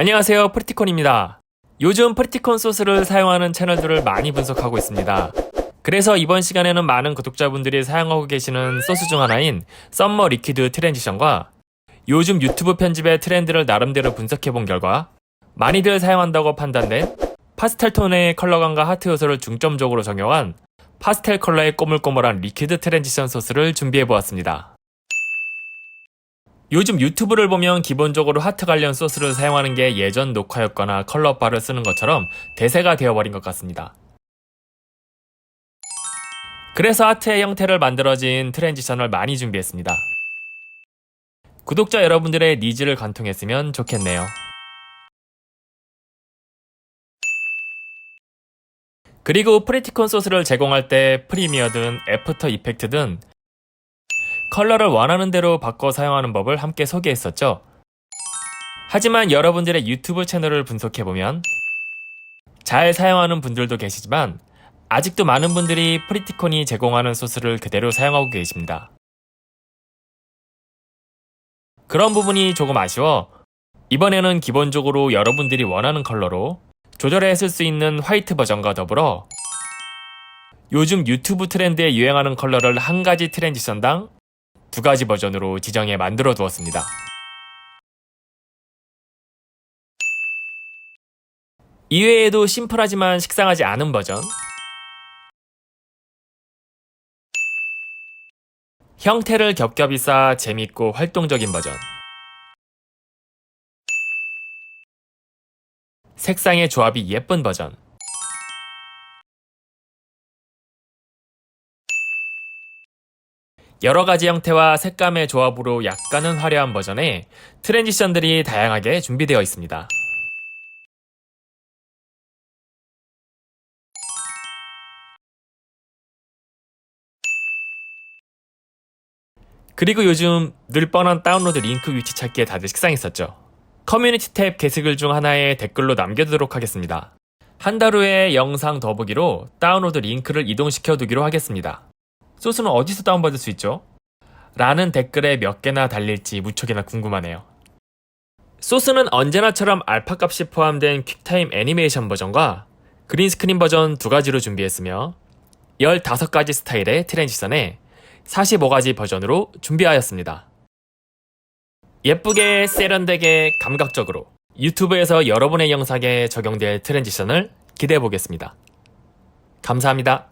안녕하세요 프리티콘입니다. 요즘 프리티콘 소스를 사용하는 채널들을 많이 분석하고 있습니다. 그래서 이번 시간에는 많은 구독자분들이 사용하고 계시는 소스 중 하나인 썸머 리퀴드 트랜지션과 요즘 유튜브 편집의 트렌드를 나름대로 분석해 본 결과 많이들 사용한다고 판단된 파스텔 톤의 컬러감과 하트 요소를 중점적으로 적용한 파스텔 컬러의 꼬물꼬물한 리퀴드 트랜지션 소스를 준비해 보았습니다. 요즘 유튜브를 보면 기본적으로 하트 관련 소스를 사용하는 게 예전 녹화였거나 컬러바를 쓰는 것처럼 대세가 되어버린 것 같습니다. 그래서 하트의 형태를 만들어진 트랜지션을 많이 준비했습니다. 구독자 여러분들의 니즈를 관통했으면 좋겠네요. 그리고 프리티콘 소스를 제공할 때 프리미어든 애프터 이펙트든 컬러를 원하는 대로 바꿔 사용하는 법을 함께 소개했었죠. 하지만 여러분들의 유튜브 채널을 분석해보면 잘 사용하는 분들도 계시지만 아직도 많은 분들이 프리티콘이 제공하는 소스를 그대로 사용하고 계십니다. 그런 부분이 조금 아쉬워 이번에는 기본적으로 여러분들이 원하는 컬러로 조절해 쓸 수 있는 화이트 버전과 더불어 요즘 유튜브 트렌드에 유행하는 컬러를 한 가지 트랜지션당 두 가지 버전으로 지정해 만들어 두었습니다. 이외에도 심플하지만 식상하지 않은 버전, 형태를 겹겹이 쌓아 재밌고 활동적인 버전, 색상의 조합이 예쁜 버전, 여러 가지 형태와 색감의 조합으로 약간은 화려한 버전에 트랜지션들이 다양하게 준비되어 있습니다. 그리고 요즘 늘 뻔한 다운로드 링크 위치 찾기에 다들 식상했었죠. 커뮤니티 탭 게시글 중 하나에 댓글로 남겨두도록 하겠습니다. 한 달 후에 영상 더보기로 다운로드 링크를 이동시켜 두기로 하겠습니다. 소스는 어디서 다운받을 수 있죠? 라는 댓글에 몇 개나 달릴지 무척이나 궁금하네요. 소스는 언제나처럼 알파 값이 포함된 퀵타임 애니메이션 버전과 그린스크린 버전 두 가지로 준비했으며 15가지 스타일의 트랜지션에 45가지 버전으로 준비하였습니다. 예쁘게 세련되게 감각적으로 유튜브에서 여러분의 영상에 적용될 트랜지션을 기대해 보겠습니다. 감사합니다.